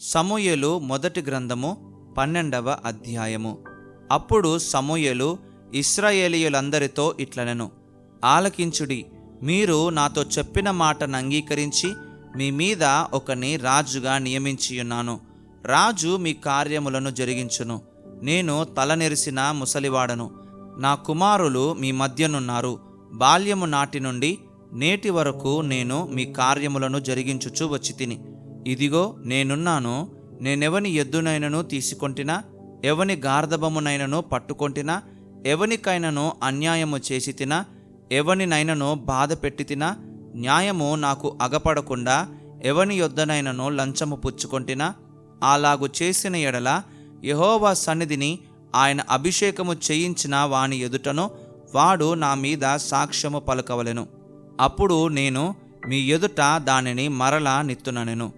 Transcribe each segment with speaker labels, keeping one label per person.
Speaker 1: సమూయలు మొదటి గ్రంథము పన్నెండవ అధ్యాయము. అప్పుడు సమూయలు ఇస్రాయేలీయులందరితో ఇట్లనెను ఆలకించుడి మీరు నాతో చెప్పిన మాటను అంగీకరించి మీ మీద ఒకని రాజుగా నియమించియున్నాను. రాజు మీ కార్యములను జరిగించును. నేను తలనెరిసిన ముసలివాడను. నా కుమారులు మీ మధ్యనున్నారు. బాల్యము నాటి నుండి నేటి వరకు నేను మీ కార్యములను జరిగించుచు వచ్చి తిని ఇదిగో నేనున్నాను నేనెవని ఎద్దునైనను తీసుకొంటినా ఎవని గార్ధబమునైనను పట్టుకొంటినా ఎవనికైనను అన్యాయము చేసి తినా ఎవనినైనను బాధ పెట్టి తినా న్యాయము నాకు అగపడకుండా ఎవని యొద్దనైనను లంచము పుచ్చుకొంటినా అలాగు చేసిన ఎడల యహోవా సన్నిధిని ఆయన అభిషేకము చేయించిన వాని ఎదుటను వాడు నా మీద సాక్ష్యము పలకవలెను. అప్పుడు నేను మీ ఎదుట దానిని మరలా నిత్తుననెను.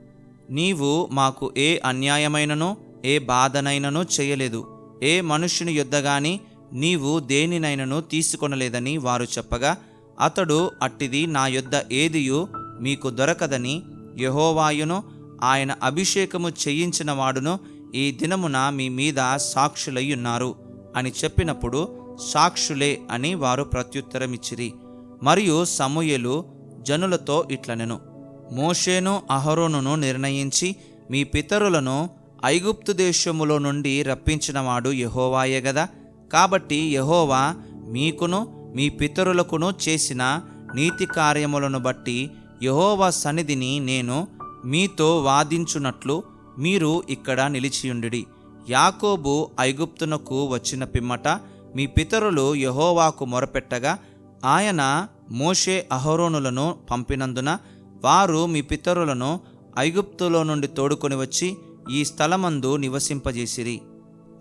Speaker 1: నీవు మాకు ఏ అన్యాయమైననో ఏ బాధనైనను చేయలేదు. ఏ మనుష్యుని యొద్ద నీవు దేనినైనను తీసుకొనలేదని వారు చెప్పగా అతడు అట్టిది నా యొద్ద ఏదియు మీకు దొరకదని యహోవాయును ఆయన అభిషేకము చేయించిన వాడును ఈ దినమున మీ మీద సాక్షులయ్యున్నారు అని చెప్పినప్పుడు సాక్షులే అని వారు ప్రత్యుత్తరమిచ్చిరి. మరియు సమూయలు జనులతో ఇట్లనెను. మోషేను అహరోనును నిర్ణయించి మీ పితరులను ఐగుప్తు దేశములో నుండి రప్పించినవాడు యహోవాయే గదా. కాబట్టి యహోవా మీకును మీ పితరులకును చేసిన నీతి కార్యములను బట్టి యహోవా సన్నిధిని నేను మీతో వాదించున్నట్లు మీరు ఇక్కడ నిలిచియుండిడి యాకోబు ఐగుప్తునకు వచ్చిన పిమ్మట మీ పితరులు యహోవాకు మొరపెట్టగా ఆయన మోషే అహరోనులను పంపినందున వారు మీ పితరులను ఐగుప్తులో నుండి తోడుకొని వచ్చి ఈ స్థలమందు నివసింపజేసిరి.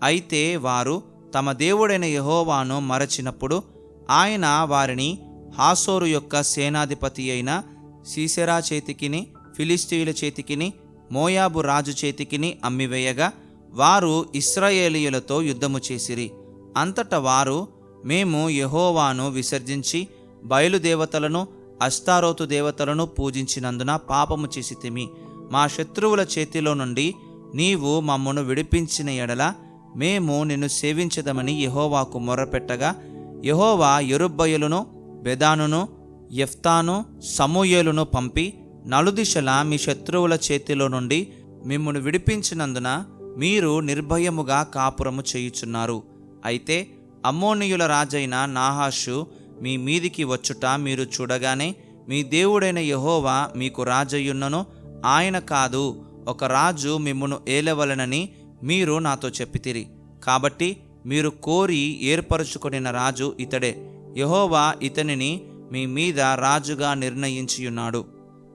Speaker 1: అయితే వారు తమ దేవుడైన యహోవాను మరచినప్పుడు ఆయన వారిని హాసోరు యొక్క సేనాధిపతి అయిన సీసెరా చేతికిని ఫిలిస్తీయుల చేతికిని మోయాబు రాజు చేతికిని అమ్మివేయగా వారు ఇస్రాయేలీయులతో యుద్ధము చేసిరి. అంతట వారు మేము యహోవాను విసర్జించి బయలుదేవతలను అస్తారోతు దేవతలను పూజించినందున పాపము చేసితిమి మా శత్రువుల చేతిలో నుండి నీవు మమ్మను విడిపించిన ఎడల మేము నిన్ను సేవించదమని యహోవాకు మొర్రపెట్టగా యహోవా ఎరుబ్బయులను బెదానును ఎఫ్తాను సమూయేలును పంపి నలుదిశలా మీ శత్రువుల చేతిలో నుండి మిమ్మను విడిపించినందున మీరు నిర్భయముగా కాపురము చేయుచున్నారు. అయితే అమ్మోనియుల రాజైన నాహాషు మీ మీదికి వచ్చుట మీరు చూడగానే మీ దేవుడైన యహోవా మీకు రాజయ్యున్నను. ఆయన కాదు ఒక రాజు మిమ్మను ఏలవలనని మీరు నాతో చెప్పితిరి. కాబట్టి మీరు కోరి ఏర్పరచుకొనిన రాజు ఇతడే. యహోవా ఇతనిని మీ మీద రాజుగా నిర్ణయించియున్నాడు.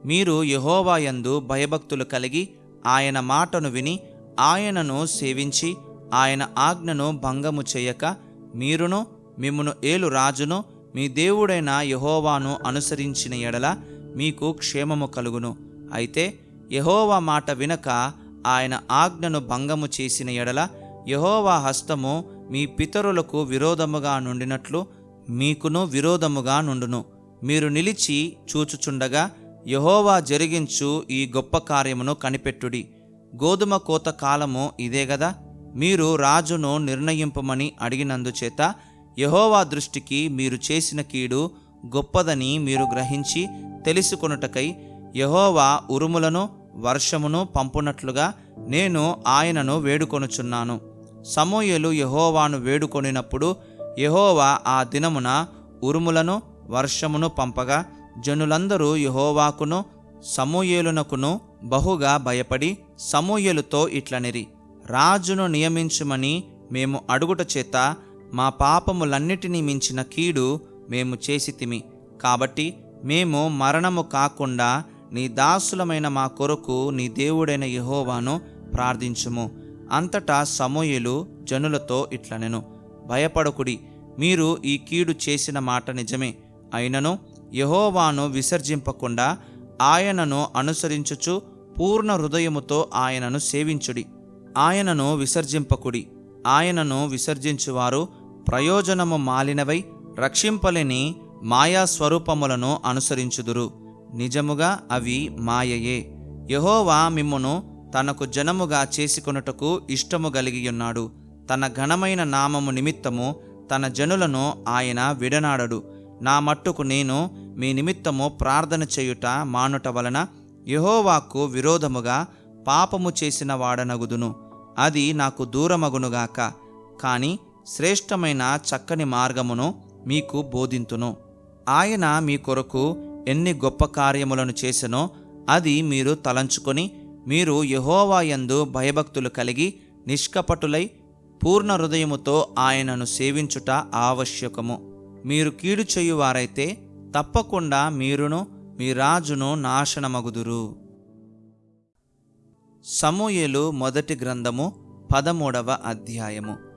Speaker 1: మీరు యహోవా యందు భయభక్తులు కలిగి ఆయన మాటను విని ఆయనను సేవించి ఆయన ఆజ్ఞను భంగము చేయక మీరును మిమ్మును ఏలు రాజును మీ దేవుడైన యహోవాను అనుసరించిన ఎడల మీకు క్షేమము కలుగును. అయితే యహోవా మాట వినక ఆయన ఆజ్ఞను భంగము చేసిన ఎడల యహోవా హస్తము మీ పితరులకు విరోధముగా నుండినట్లు మీకును విరోధముగా నుండును. మీరు నిలిచి చూచుచుండగా యహోవా జరిగించు ఈ గొప్ప కార్యమును కనిపెట్టుడి. గోధుమ కోత కాలము ఇదే గదా? మీరు రాజును నిర్ణయింపమని అడిగినందుచేత యహోవా దృష్టికి మీరు చేసిన కీడు గొప్పదని మీరు గ్రహించి తెలుసుకొనుటకై యహోవా ఉరుములను వర్షమును పంపునట్లుగా నేను ఆయనను వేడుకొనుచున్నాను. సమూయలు యహోవాను వేడుకొనినప్పుడు యహోవా ఆ దినమున ఉరుములను వర్షమును పంపగా జనులందరూ యహోవాకును సమూయేలునకును బహుగా భయపడి సమూయేలుతో ఇట్లనిరి. రాజును నియమించుమని మేము అడుగుట చేత మా పాపములన్నిటినీ మించిన కీడు మేము చేసితిమి కాబట్టి మేము మరణము కాకుండా నీ దాసులమైన మా కొరకు నీ దేవుడైన యహోవాను ప్రార్థించుము. అంతటా సమూయేలు జనులతో ఇట్లనెను భయపడకుడి. మీరు ఈ కీడు చేసిన మాట నిజమే. అయినను యహోవాను విసర్జింపకుండా ఆయనను అనుసరించుచు పూర్ణ హృదయముతో ఆయనను సేవించుడి. ఆయనను విసర్జింపకుడి. ఆయనను విసర్జించువారు ప్రయోజనము మాలినవై రక్షింపలేని మాయా స్వరూపములను అనుసరించుదురు. నిజముగా అవి మాయయే. యహోవా మిమ్మును తనకు జనముగా చేసుకొనుటకు ఇష్టము కలిగియున్నాడు తన ఘనమైన నామము నిమిత్తము తన జనులను ఆయన విడనాడడు. నా మట్టుకు నేను మీ నిమిత్తము ప్రార్థన చేయుట మానుట వలన యహోవాకు విరోధముగా పాపము చేసిన వాడనగుదును. అది నాకు దూరమగునుగాక. కాని శ్రేష్టమైన చక్కని మార్గమును మీకు బోధింతును. ఆయన మీ కొరకు ఎన్ని గొప్ప కార్యములను చేసెనో అది మీరు తలంచుకొని మీరు యహోవాయందు భయభక్తులు కలిగి నిష్కపటులై పూర్ణ హృదయముతో ఆయనను సేవించుట ఆవశ్యకము. మీరు కీడు చేయువారైతే తప్పకుండా మీరును మీ రాజును నాశనమగుదురు. సమూయేలు మొదటి గ్రంథము పదమూడవ అధ్యాయము.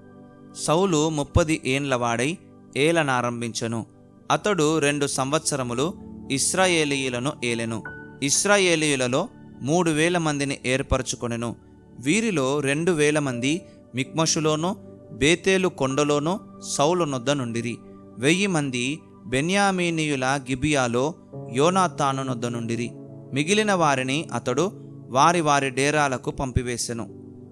Speaker 1: సౌలు ముప్పది ఏండ్లవాడై ఏలనారంభించెను అతడు రెండు సంవత్సరములు ఇస్రాయేలీయులను ఏలెను. ఇస్రాయేలీయులలో మూడు వేల మందిని ఏర్పరచుకొనెను. వీరిలో రెండు వేల మంది మిక్మషులోను బేతేలు కొండలోను సౌలునొద్ద నుండిరి. వెయ్యి మంది బెన్యామీనీయుల గిబియాలో యోనాతాను నొద్ద నుండిరి. మిగిలిన వారిని అతడు వారి వారి డేరాలకు పంపివేశెను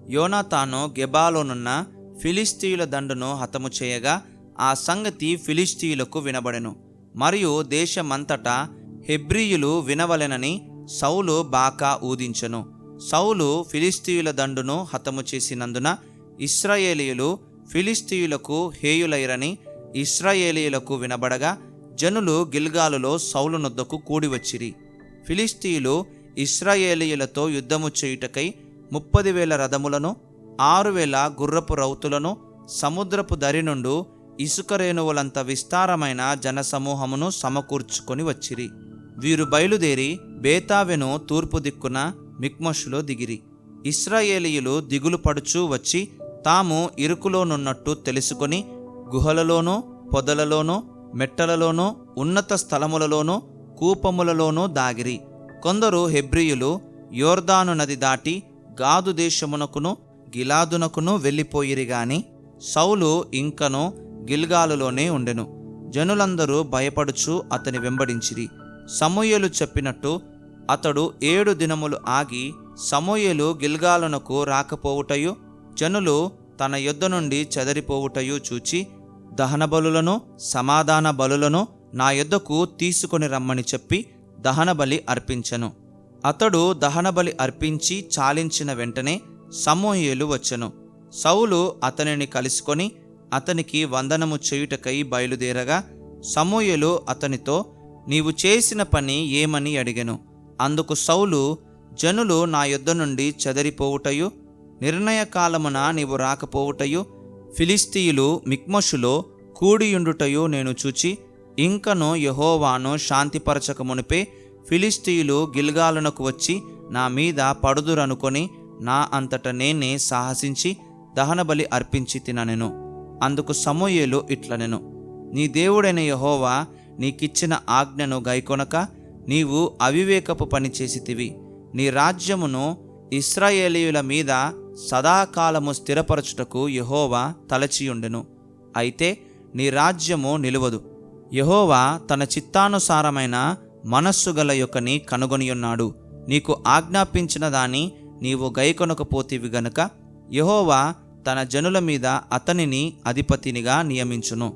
Speaker 1: యోనాతాను గెబాలోనున్న ఫిలిస్తీయుల దండును హతము చేయగా ఆ సంగతి ఫిలిస్తీయులకు వినబడెను. మరియు దేశమంతటా హెబ్రీయులు వినవలెనని సౌలు బాకా ఊదించెను. సౌలు ఫిలిస్తీయుల దండును హతము చేసినందున ఇస్రాయేలీయులు ఫిలిస్తీయులకు హేయులైరని ఇస్రాయేలీయులకు వినబడగా జనులు గిల్గాలులో సౌలునొద్దకు కూడివచ్చిరి. ఫిలిస్తీయులు ఇస్రాయేలీయులతో యుద్ధము చేయుటకై ముప్పది వేల రథములను ఆరు వేల గుర్రపు రౌతులను సముద్రపు దరి నుండు ఇసుక రేణువులంత విస్తారమైన జనసమూహమును సమకూర్చుకొని వచ్చిరి. వీరు బయలుదేరి బేతావెను తూర్పు దిక్కున మిక్మషులో దిగిరి. ఇస్రాయేలీయులు దిగులు పడుచూ వచ్చి తాము ఇరుకులోనున్నట్టు తెలుసుకొని గుహలలోనూ పొదలలోనూ మెట్టలలోనూ ఉన్నత స్థలములలోనూ కూపములలోనూ దాగిరి. కొందరు హెబ్రియులు యోర్దాను నది దాటి గాదు దేశమునకును గిలాదునకును వెళ్ళిపోయిరి గాని సౌలు ఇంకను గిల్గాలులోనే ఉండెను. జనులందరూ భయపడుచు అతని వెంబడించిరి. సమూయలు చెప్పినట్టు అతడు ఏడు దినములు ఆగి సమూయలు గిల్గాలునకు రాకపోవుటయు జనులు తన యుద్ధ నుండి చెదరిపోవుటయు చూచి దహన బలులను సమాధాన బలులను నా యుద్ధకు తీసుకొని రమ్మని చెప్పి దహనబలి అర్పించెను. అతడు దహనబలి అర్పించి చాలించిన వెంటనే సమూయేలు వచ్చెను. సౌలు అతనిని కలుసుకొని అతనికి వందనము చేయుటకై బయలుదేరగా సమూయలు అతనితో నీవు చేసిన పని ఏమని అడిగెను? అందుకు సౌలు జనులు నా యుద్ధ నుండి చెదరిపోవుటయు? నిర్ణయ కాలమున నీవు రాకపోవుటయు? ఫిలిస్తీయులు మిక్మషులో కూడియుండుటయు నేను చూచి ఇంకను యహోవాను శాంతిపరచక మునిపే ఫిలిస్తీయులు గిల్గాలునకు వచ్చి నా మీద పడుదురనుకొని నా అంతట నేనే సాహసించి దహనబలి అర్పించి తిననెను. అందుకు సమూయేలు ఇట్లనెను. నీ దేవుడైన యహోవా నీకిచ్చిన ఆజ్ఞను గైకొనక నీవు అవివేకపు పని చేసితివి. నీ రాజ్యమును ఇస్రాయేలీయుల మీద సదాకాలము స్థిరపరచుటకు యహోవా తలచియుండెను. అయితే నీ రాజ్యము నిలువదు. యహోవా తన చిత్తానుసారమైన మనస్సు గల యొక్కని కనుగొనియున్నాడు. నీకు ఆజ్ఞాపించిన దాని నీవు గైకొనకపోతివి గనుక యహోవా తన జనుల మీద అతనిని అధిపతినిగా నియమించును.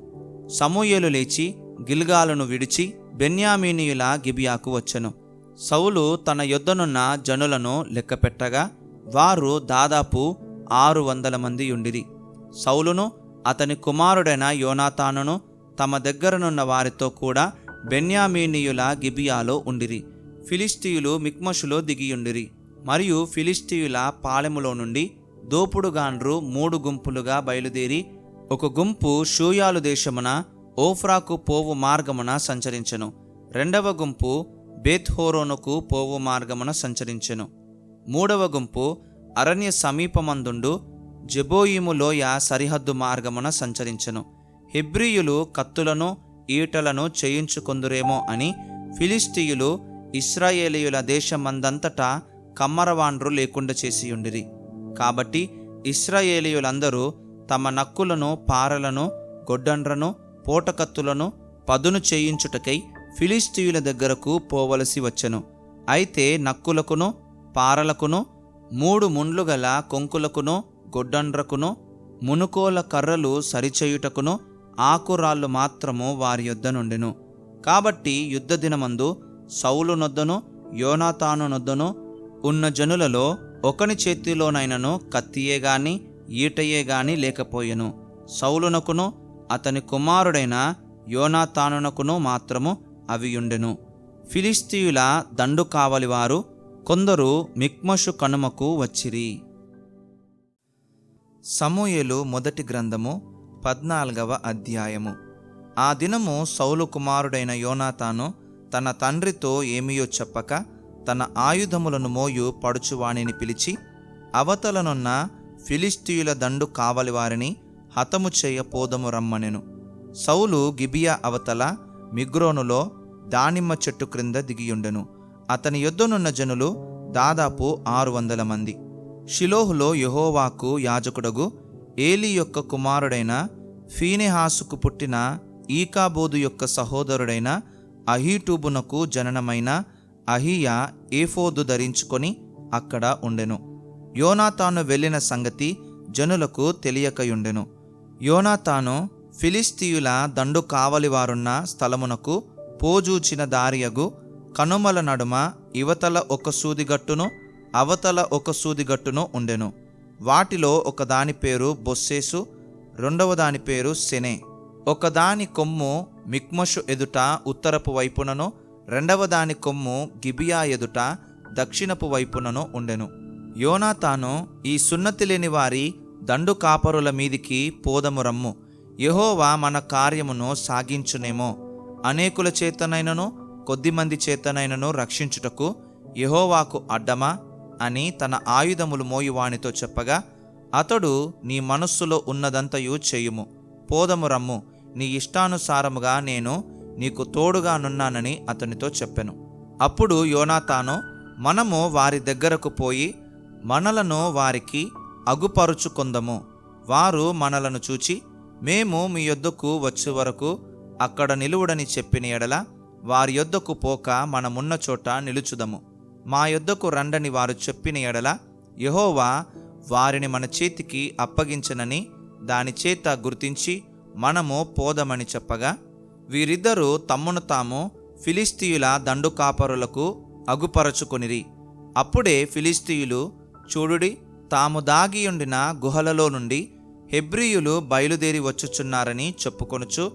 Speaker 1: సమూయేలు లేచి గిల్గాలను విడిచి బెన్యామీనీయుల గిబియాకు వచ్చెను. సౌలు తన యొద్దనున్న జనులను లెక్కపెట్టగా వారు దాదాపు ఆరు వందల మంది ఉండిరి. సౌలును అతని కుమారుడైన యోనాతానును తమ దగ్గరనున్న వారితో కూడా బెన్యామీనీయుల గిబియాలో ఉండిరి. ఫిలిస్తీయులు మిక్మషులో దిగియుండిరి. మరియు ఫిలిస్తీయుల పాలెములో నుండి దోపుడుగాండ్రు మూడు గుంపులుగా బయలుదేరి ఒక గుంపు షూయాలు దేశమున ఓఫ్రాకు పోవు మార్గమున సంచరించెను. రెండవ గుంపు బేత్హోరోనుకు పోవు మార్గమున సంచరించెను. మూడవ గుంపు అరణ్య సమీపమందుండు జబోయిము లోయ సరిహద్దు మార్గమున సంచరించెను. హెబ్రియులు కత్తులను ఈటలను చేయించుకొందురేమో అని ఫిలిస్తీయులు ఇస్రాయేలీయుల దేశమందంతటా కమ్మరవాండ్రు లేకుండా చేసియుండిరి. కాబట్టి ఇస్రాయేలీయులందరూ తమ నక్కులను పారలను గొడ్డండ్రను పోటకత్తులను పదును చేయించుటకై ఫిలిస్తీయుల దగ్గరకు పోవలసి వచ్చెను. అయితే నక్కులకును పారలకును మూడు ముండ్లు గల కొంకులకును గొడ్డండ్రకును మునుకోల కర్రలు సరిచేయుటకును ఆకురాళ్ళు మాత్రము వారి యొద్ద నుండెను. కాబట్టి యుద్ధ దినమందు సౌలు నొద్దను యోనాతాను నొద్దను ఉన్న జనులలో ఒకని చేతిలోనైనను కత్తియే గాని ఈటయే గాని లేకపోయెను. సౌలునకును అతని కుమారుడైన యోనాతానునకును మాత్రము అవియుండెను. ఫిలిస్తీయుల దండు కావలివారు కొందరు మిక్మషు కనుమకు వచ్చిరి. సమూయేలు మొదటి గ్రంథము పద్నాలుగవ అధ్యాయము. ఆ దినము సౌలు కుమారుడైన యోనాతాను తన తండ్రితో ఏమియో చెప్పక తన ఆయుధములను మోయు పడుచువాణిని పిలిచి అవతలనున్న ఫిలిస్తీయుల దండు కావలి వారిని హతము చేయ పోదము రమ్మనెను. సౌలు గిబియా అవతల మిగ్రోనులో దానిమ్మ చెట్టు క్రింద దిగియుండెను. అతని యొద్దనున్న జనులు దాదాపు ఆరు వందల మంది. షిలోహులో యెహోవాకు యాజకుడగు ఏలి యొక్క కుమారుడైన ఫీనెహాసుకు పుట్టిన ఈకాబోదు యొక్క సహోదరుడైన అహీటూబునకు జననమైన అహియా ఏఫోదు ధరించుకొని అక్కడ ఉండెను. యోనాతాను వెళ్ళిన సంగతి జనులకు తెలియకయుండెను. యోనాతాను ఫిలిస్తీయుల దండు కావలివారున్న స్థలమునకు పోజూచిన దారియగు కనుమల నడుమ ఇవతల ఒక సూదిగట్టును అవతల ఒక సూదిగట్టును ఉండెను. వాటిలో ఒకదాని పేరు బొస్సేసు రెండవ దాని పేరు సెనే. ఒకదాని కొమ్ము మిక్మషు ఎదుట ఉత్తరపు వైపునను రెండవ దాని కొమ్ము గిబియా ఎదుట దక్షిణపు వైపునను ఉండెను. యోనాతాను ఈ సున్నతి లేని వారి దండు కాపరుల మీదికి పోదము రమ్ము. యెహోవా మన కార్యమును సాగించునేమో. అనేకుల చేతనైనను కొద్దిమంది చేతనైనను రక్షించుటకు యహోవాకు అడ్డమా అని తన ఆయుధములు మోయువానితో చెప్పగా అతడు నీ మనస్సులో ఉన్నదంతయు చేయుము. పోదము రమ్ము. నీ ఇష్టానుసారముగా నేను నీకు తోడుగానున్నానని అతనితో చెప్పెను. అప్పుడు యోనాతాను మనము వారి దగ్గరకు పోయి మనలను వారికి అగుపరుచుకుందము. వారు మనలను చూచి మేము మీ యొద్దకు వచ్చే వరకు అక్కడ నిలువుడని చెప్పిన ఎడల వారి యొద్దకు పోక మనమున్న చోట నిలుచుదము. మా యొద్దకు రండని వారు చెప్పిన ఎడల యహోవా వారిని మన చేతికి అప్పగించనని దాని చేత గుర్తించి మనము పోదమని చెప్పగా వీరిద్దరూ తమ్మును తాము ఫిలిస్తీయుల దండు కాపరులకు అగుపరచుకొనిరి. అప్పుడే ఫిలిస్తీయులు చూడుడి తాము దాగియుండిన గుహలలో నుండి హెబ్రీయులు బయలుదేరి వచ్చుచున్నారని చెప్పుకొనుచు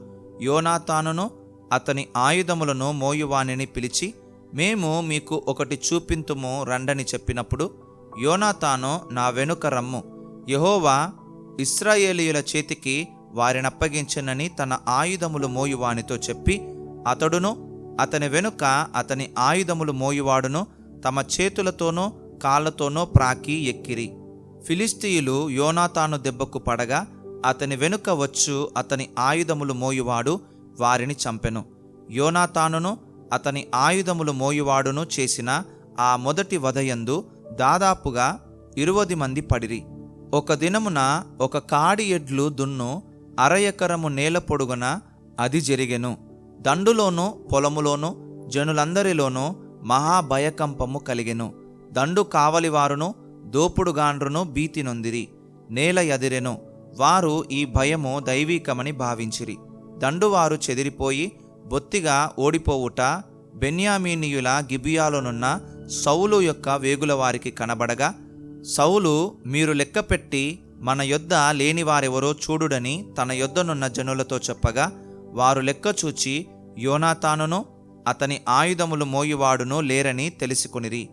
Speaker 1: యోనాతానును అతని ఆయుధములను మోయువానిని పిలిచి మేము మీకు ఒకటి చూపింతుము రండని చెప్పినప్పుడు యోనాతాను నా వెనుక రమ్ము. యెహోవా ఇస్రాయేలీయుల చేతికి వారినప్పగించనని తన ఆయుధములు మోయువానితో చెప్పి అతడును అతని వెనుక అతని ఆయుధములు మోయువాడును తమ చేతులతోనో కాళ్ళతోనో ప్రాకి ఎక్కిరి. ఫిలిస్తీయులు యోనాతాను దెబ్బకు పడగా అతని వెనుక వచ్చు అతని ఆయుధములు మోయువాడు వారిని చంపెను. యోనాతానును అతని ఆయుధములు మోయువాడును చేసిన ఆ మొదటి వధయందు దాదాపుగా ఇరువది మంది పడిరి. ఒక దినమున ఒక కాడి ఎడ్లు దున్ను అర ఎకరము నేల పొడుగున అది జరిగెను. దండులోను పొలములోను జనులందరిలోనూ మహాభయకంపము కలిగెను. దండు కావలివారును దోపుడుగాండ్రును భీతి నొందిరి నేల ఎదిరెను వారు ఈ భయము దైవీకమని భావించిరి. దండువారు చెదిరిపోయి బొత్తిగా ఓడిపోవుట బెన్యామీనియుల గిబియాలోనున్న సౌలు యొక్క వేగుల వారికి కనబడగా సౌలు మీరు లెక్కపెట్టి మన యొద్ద లేనివారెవరో చూడుడని తన యొద్దనున్న జనులతో చెప్పగా వారు లెక్క చూచి యోనాతానును అతని ఆయుధములు మోయువాడును లేరని తెలుసుకునిరి.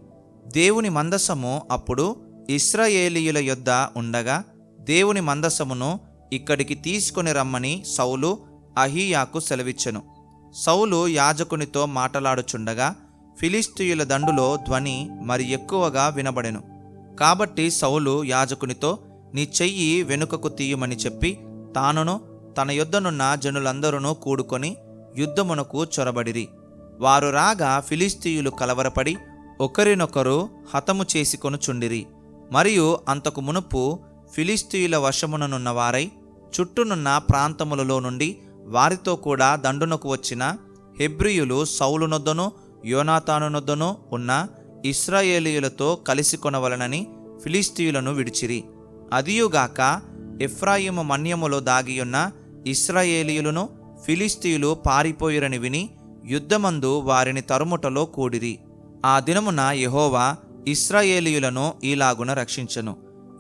Speaker 1: దేవుని మందసము అప్పుడు ఇస్రాయేలీయుల యొద్ద ఉండగా దేవుని మందసమును ఇక్కడికి తీసుకొని రమ్మని సౌలు అహీయాకు సెలవిచ్చెను. సౌలు యాజకునితో మాటలాడుచుండగా ఫిలిస్తీయుల దండులో ధ్వని మరి ఎక్కువగా వినబడెను. కాబట్టి సౌలు యాజకునితో నీ చెయ్యి వెనుకకు తీయమని చెప్పి తానును తన యొద్దనున్న జనులందరూ కూడుకొని యుద్ధమునకు చొరబడిరి. వారు రాగా ఫిలిస్తీయులు కలవరపడి ఒకరినొకరు హతము చేసుకొనుచుండిరి మరియు అంతకు మునుపు ఫిలిస్తీయుల వశముననున్న వారై చుట్టూనున్న ప్రాంతములలో నుండి వారితో కూడా దండునకు వచ్చిన హెబ్రియులు సౌలునొద్దను యోనాతానునొద్దను ఉన్న ఇస్రాయేలీయులతో కలిసి కొనవలనని ఫిలిస్తీయులను విడిచిరి. అదియుగాక ఎఫ్రాయిము మన్యములో దాగియున్న ఇస్రాయేలీయులను ఫిలిస్తీయులు పారిపోయిరని విని యుద్ధమందు వారిని తరుముటలో కూడిరి. ఆ దినమున యహోవా ఇస్రాయేలీయులను ఈలాగున రక్షించను.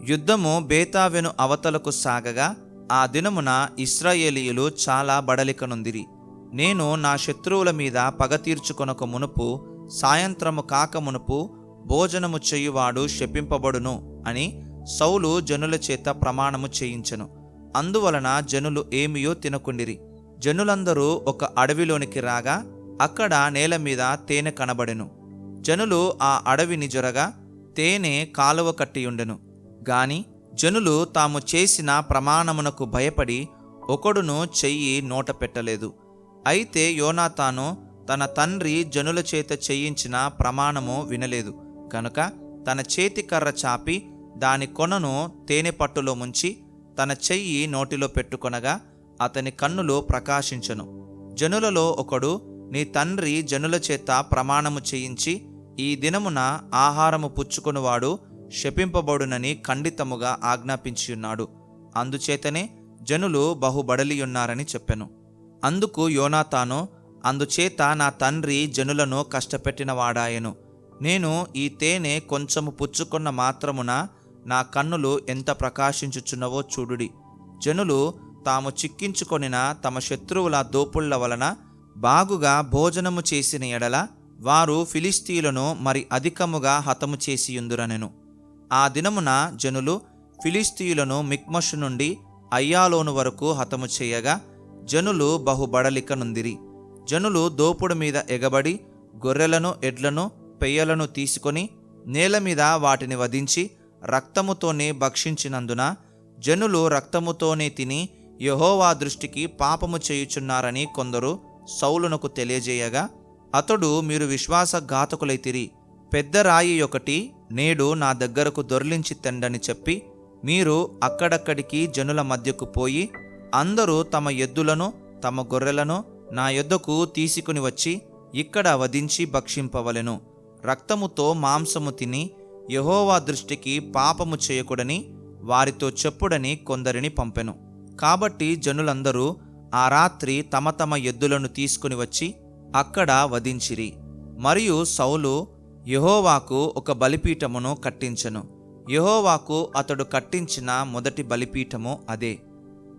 Speaker 1: యుద్ధము బేతావెను అవతలకు సాగగా ఆ దినమున ఇస్రాయేలీయులు చాలా బడలికనుందిరి. నేను నా శత్రువుల మీద పగ తీర్చుకొనక మునుపు సాయంత్రము కాక మునుపు భోజనము చేయువాడు శపింపబడును అని సౌలు జనుల చేత ప్రమాణము చేయించెను. అందువలన జనులు ఏమియో తినకుండిరి. జనులందరూ ఒక అడవిలోనికి రాగా అక్కడ నేల మీద తేనె కనబడెను. జనులు ఆ అడవిని జొరగా తేనె కాలువ కట్టియుండెను. గాని జనులు తాము చేసిన ప్రమాణమునకు భయపడి ఒకడును చెయ్యి నోట పెట్టలేదు. అయితే యోనాతాను తన తండ్రి జనుల చేత చేయించిన ప్రమాణము వినలేదు. కనుక తన చేతి కర్ర చాపి దాని కొనను తేనె పట్టులో ముంచి తన చెయ్యి నోటిలో పెట్టుకొనగా అతని కన్నులు ప్రకాశించను. జనులలో ఒకడు నీ తండ్రి జనుల చేత ప్రమాణము చేయించి ఈ దినమున ఆహారము పుచ్చుకునివాడు శపింపబడునని ఖండితముగా ఆజ్ఞాపించియున్నాడు. అందుచేతనే జనులు బహుబడలియున్నారని చెప్పెను. అందుకు యోనాతాను అందుచేత నా తండ్రి జనులను కష్టపెట్టినవాడాయెను. నేను ఈ తేనె కొంచెము పుచ్చుకున్న మాత్రమున నా కన్నులు ఎంత ప్రకాశించుచున్నవో చూడుడి. జనులు తాము చిక్కించుకొనిన తమ శత్రువుల దోపుళ్ళ వలన బాగుగా భోజనము చేసిన ఎడల వారు ఫిలిస్తీయులను మరి అధికముగా హతము చేసియుందురనెను. ఆ దినమున జనులు ఫిలిస్తీయులను మిక్మషు నుండి అయ్యాలోను వరకు హతము చేయగా జనులు బహుబడలికనుందిరి. జనులు దోపుడు మీద ఎగబడి గొర్రెలను ఎడ్లను పెయ్యలను తీసుకొని నేల మీద వాటిని వధించి రక్తముతోనే భక్షించినందున జనులు రక్తముతోనే తిని యహోవా దృష్టికి పాపము చేయుచున్నారని కొందరు సౌలునకు తెలియజేయగా అతడు మీరు విశ్వాసఘాతకులైతిరి పెద్ద రాయి ఒకటి నేడు నా దగ్గరకు దొర్లించి తెండని చెప్పి మీరు అక్కడక్కడికి జనుల మధ్యకు పోయి అందరూ తమ ఎద్దులను తమ గొర్రెలను నా యొద్దకు తీసుకుని వచ్చి ఇక్కడ వధించి భక్షింపవలెను. రక్తముతో మాంసము తిని యహోవా దృష్టికి పాపము చేయకూడని వారితో చెప్పుడని కొందరిని పంపెను. కాబట్టి జనులందరూ ఆ రాత్రి తమ తమ ఎద్దులను తీసుకుని వచ్చి అక్కడ వధించిరి. మరియు సౌలు యహోవాకు ఒక బలిపీఠమును కట్టించెను. యహోవాకు అతడు కట్టించిన మొదటి బలిపీఠము అదే.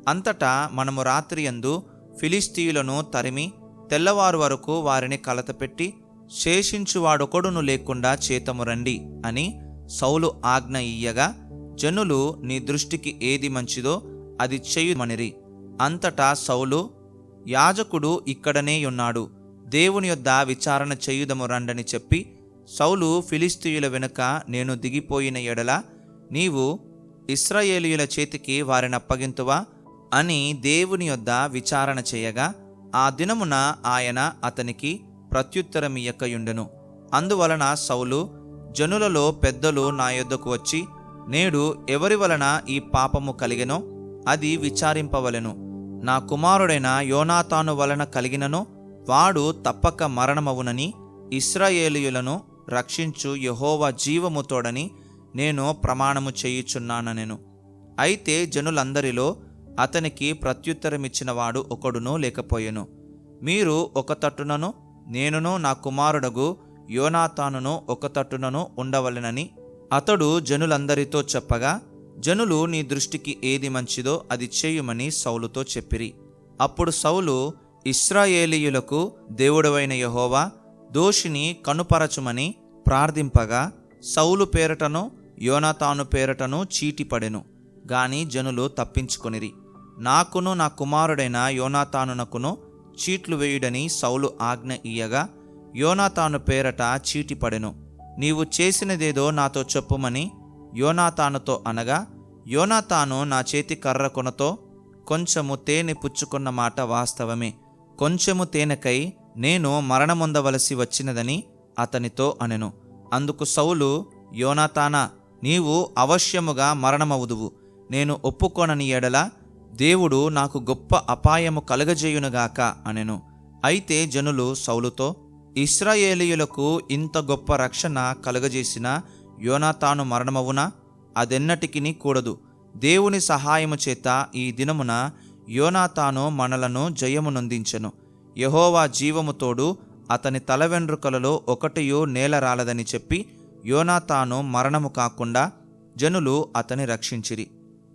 Speaker 1: అంతటా మనము రాత్రియందు ఫిలిస్తీయులను తరిమి తెల్లవారు వరకు వారిని కలతపెట్టి శేషించువాడొకడును లేకుండా చేతము రండి అని సౌలు ఆజ్ఞ ఇయ్యగా జనులు నీ దృష్టికి ఏది మంచిదో అది చేయుమనిరి. అంతటా సౌలు యాజకుడు ఇక్కడనే ఉన్నాడు. దేవుని యొద్ద విచారణ చేయుదము రండని చెప్పి సౌలు ఫిలిస్తీయుల వెనుక నేను దిగిపోయిన ఎడల నీవు ఇస్రాయేలీయుల చేతికి వారిని అప్పగింతువా అని దేవుని యొద్ద విచారణ చేయగా ఆ దినమున ఆయన అతనికి ప్రత్యుత్తరమియ్యకయుండెను అందువలన సౌలు జనులలో పెద్దలు నా యొద్దకు వచ్చి నేడు ఎవరి వలన ఈ పాపము కలిగెనో అది విచారింపవలెను. నా కుమారుడైన యోనాతాను వలన కలిగినను వాడు తప్పక మరణమవునని ఇస్రాయేలీయులను రక్షించు యహోవా జీవముతోడని నేను ప్రమాణము చేయుచున్నాననెను. అయితే జనులందరిలో అతనికి ప్రత్యుత్తరమిచ్చినవాడు ఒకడునూ లేకపోయెను. మీరు ఒక తట్టునను నేనును నా కుమారుడగు యోనాతానును ఒక తట్టునను ఉండవలెనని. అతడు జనులందరితో చెప్పగా జనులు నీ దృష్టికి ఏది మంచిదో అది చేయుమని సౌలుతో చెప్పిరి. అప్పుడు సౌలు ఇస్రాయేలీయులకు దేవుడవైన యహోవా దోషిని కనుపరచుమని ప్రార్థింపగా సౌలు పేరటను యోనాతాను పేరటను చీటిపడెను. గాని జనులు తప్పించుకొనిరి. నాకును నా కుమారుడైన యోనాతానునకును చీట్లు వేయుడని సౌలు ఆజ్ఞ ఇయ్యగా యోనాతాను పేరట చీటిపడెను నీవు చేసినదేదో నాతో చెప్పుమని యోనాతానుతో అనగా యోనాతాను నా చేతి కర్ర కొనతో కొంచెము తేనె పుచ్చుకున్న మాట వాస్తవమే. కొంచెము తేనెకై నేను మరణమొందవలసి వచ్చినదని అతనితో అనెను. అందుకు సౌలు యోనాతానా నీవు అవశ్యముగా మరణమవుదువు. నేను ఒప్పుకోనని ఎడల దేవుడు నాకు గొప్ప అపాయము కలగజేయునుగాక అనెను. అయితే జనులు సౌలుతో ఇస్రాయేలీయులకు ఇంత గొప్ప రక్షణ కలుగజేసిన యోనాతాను మరణమవునా? అదెన్నటికి కూడదు. దేవుని సహాయము చేత ఈ దినమున యోనాతాను మనలను జయము నొందించెను యహోవా జీవముతోడు అతని తల వెండ్రుకలలో ఒకటియో నేల రాలదని చెప్పి యోనాతాను మరణము కాకుండా జనులు అతని రక్షించిరి.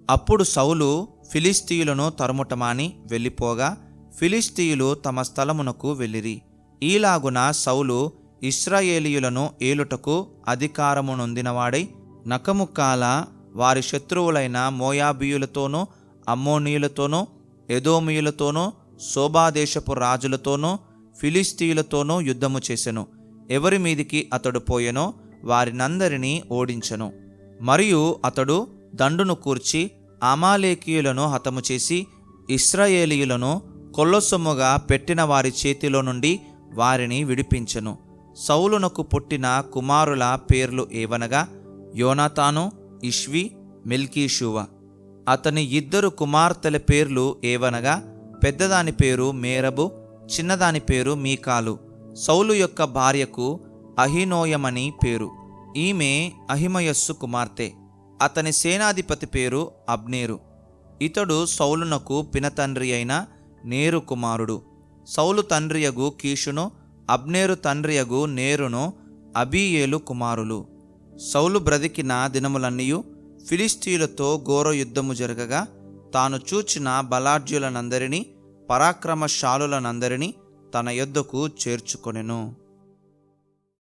Speaker 1: అప్పుడు సౌలు ఫిలిస్తీయులను తరుముటమాని వెళ్ళిపోగా ఫిలిస్తీయులు తమ స్థలమునకు వెళ్ళిరి. ఈలాగున సౌలు ఇస్రాయేలీయులను ఏలుటకు అధికారము నొందినవాడై నకముక్కాల వారి శత్రువులైన మోయాబీయులతోనూ అమ్మోనీయులతోనూ ఎదోమియులతోనూ శోభాదేశపు రాజులతోనూ ఫిలిస్తీయులతోనూ యుద్ధము చేసెను. ఎవరి మీదికి అతడు పోయెనో వారినందరినీ ఓడించెను. మరియు అతడు దండును కూర్చి అమాలేకీయులను హతము చేసి ఇస్రాయేలీయులను కొల్లసొమ్ముగా పెట్టిన వారి చేతిలో నుండి వారిని విడిపించెను. సౌలునకు పుట్టిన కుమారుల పేర్లు ఏవనగా యోనాతాను ఇష్వి మిల్కీషువ. అతని ఇద్దరు కుమార్తెల పేర్లు ఏవనగా పెద్దదాని పేరు మేరబు చిన్నదాని పేరు మీకాలు. సౌలు యొక్క భార్యకు అహినోయమని పేరు. ఈమె అహిమయస్సు కుమార్తె. అతని సేనాధిపతి పేరు అబ్నేరు. ఇతడు సౌలునకు పినతండ్రి అయిన నేరు కుమారుడు. సౌలు తండ్రియగు కీషును అబ్నేరు తండ్రియగు నేరును అబీయేలు కుమారులు. సౌలు బ్రతికిన దినములన్నీయు ఫిలిస్తీయులతో ఘోర యుద్ధము జరగగా తాను చూచిన బలాఢ్యులనందరినీ పరాక్రమశాలులనందరినీ తన యొద్దకు చేర్చుకొనెను.